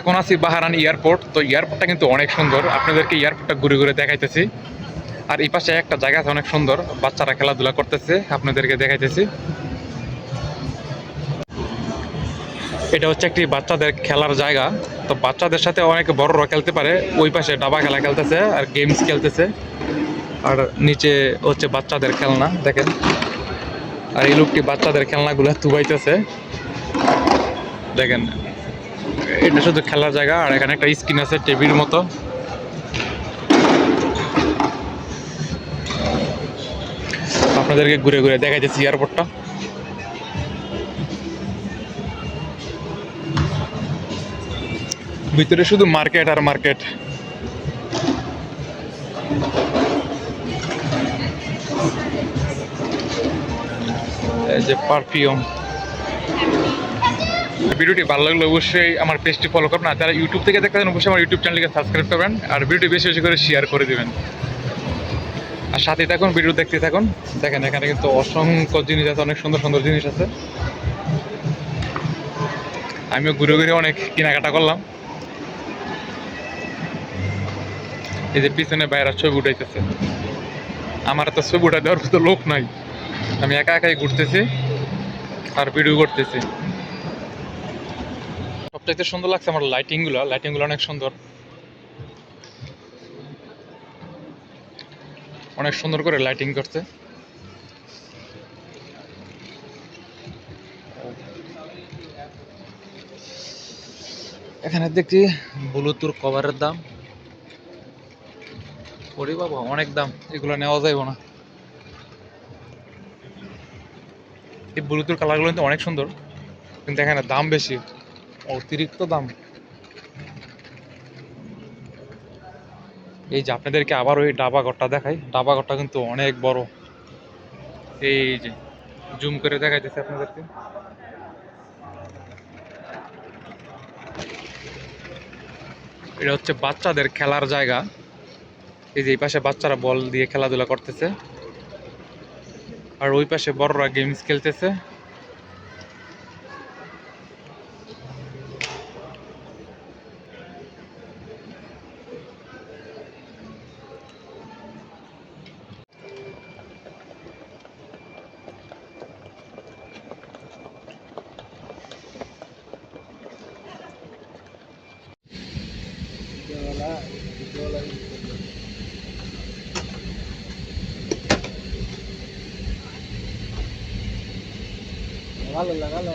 এখন আছি বাহারান এয়ারপোর্ট, তো এয়ারপোর্টটা কিন্তু অনেক সুন্দর। আপনাদেরকে এয়ারপোর্টটা ঘুরে ঘুরে দেখাইতেছি। আর এই পাশে একটা জায়গা আছে, অনেক সুন্দর। বাচ্চারা খেলাধুলা করতেছে, আপনাদেরকে দেখাইতেছি। এটা হচ্ছে একটি বাচ্চাদের খেলার জায়গা। তো বাচ্চাদের সাথে অনেক বড়রা খেলতে পারে। ওই পাশে ডাবা খেলা খেলতেছে আর গেমস খেলতেছে। আর নিচে হচ্ছে বাচ্চাদের খেলনা, দেখেন। আর এই লোকটি বাচ্চাদের খেলনাগুলো তুবাইতেছে। দেখেন এটা শুধু খেলার জায়গা, আর এখানে একটা স্ক্রিন আছে টিভির মতো। আপনাদেরকে ঘুরে ঘুরে দেখা দেখাইতেছি এয়ারপোর্টটা ভিতরে শুধু মার্কেট আর মার্কেট এই যে পারফিউম ভিডিওটি ভালো লাগলে অবশ্যই আমার পেজটি ফলো করবেন। আর যারা ইউটিউব থেকে দেখতেছেন অবশ্যই আমার ইউটিউব চ্যানেলকে সাবস্ক্রাইব করবেন। আর ভিডিওটি বেশি বেশি করে শেয়ার করে দেবেন। আর সাথে থাকুন ভিডিও দেখতে থাকুন। দেখেন, এখানে কিন্তু অসংখ্য জিনিস আছে, অনেক সুন্দর সুন্দর জিনিস আছে। আমিও ঘুরে ঘুরে অনেক কেনাকাটা করলাম। এই যে পিছনে বাইরে ছবি উঠাইতেছে। আমার তো ছবি উঠাই দেওয়ার মতো লোক নাই। আমি একা একাই ঘুরতেছি আর ভিডিও করতেছি। সবচাইতে সুন্দর লাগছে আমার লাইটিংগুলো লাইটিংগুলো অনেক সুন্দর। অনেক সুন্দর করে লাইটিং করছে। এখানে দেখছি ব্লুটুথ কভারের দাম। ওরে বাবা, অনেক দাম। এগুলো নেওয়া যাইব না। এই ব্লুটুথ কালারগুলো কিন্তু অনেক সুন্দর। কিন্তু এখানে দাম বেশি। অতিরিক্ত দাম। এই যে আপনাদেরকে আবার ওই ডাবা ঘরটা দেখাই। ডাবা ঘরটা কিন্তু অনেক বড়। এই যে, জুম করে দেখাইতেছে আপনাদেরকে। এটা হচ্ছে বাচ্চাদের খেলার জায়গা। এই যে এই পাশে বাচ্চারা বল দিয়ে খেলাধুলা করতেছে। আর ওই পাশে বড়রা গেমস খেলতেছে। লাগালো লাগালো